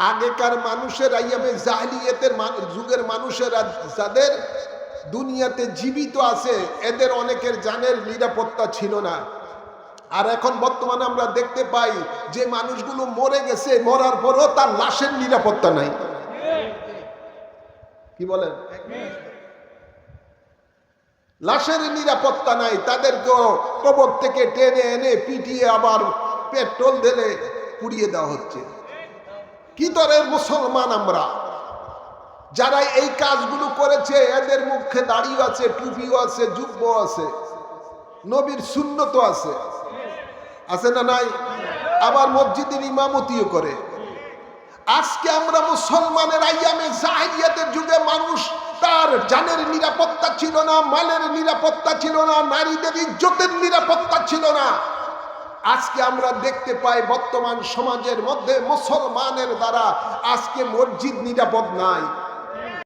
আগেকার মানুষের আইয়ামে জাহলিয়তের যুগের মানুষেরা যাদের দুনিয়াতে জীবিত আছে, এদের অনেকের জানের নিরাপত্তা ছিল না। আর এখন বর্তমানে আমরা দেখতে পাই যে মানুষগুলো মরে গেছে, মরার পরও তার লাশের নিরাপত্তা নাই। কি বলেন? লাশের নিরাপত্তা নাই, তাদেরকেও কবর থেকে টেনে এনে পিটিয়ে আবার পেট্রোল ঢেলে পুড়িয়ে দেওয়া হচ্ছে। কি তরের মুসলমান আমরা? যারা এই কাজগুলো করেছে, এদের মুখে দাড়িও আছে, টুপিও আছে যুব্ব আছে, নবীর শূন্যত আছে। আছে না নাই? আবার মসজিদের ইমামতিও করে। আজকে আমরা মুসলমানের আইয়ামে জাহিরিয়াতের যুগে মানুষ তার জানের নিরাপত্তা ছিল না, মালের নিরাপত্তা ছিল না, নারীদের ইজ্জতের নিরাপত্তা ছিল না। আজকে আমরা দেখতে পাই বর্তমান সমাজের মধ্যে মুসলমানের দ্বারা আজকে মসজিদ নিরাপদ নাই।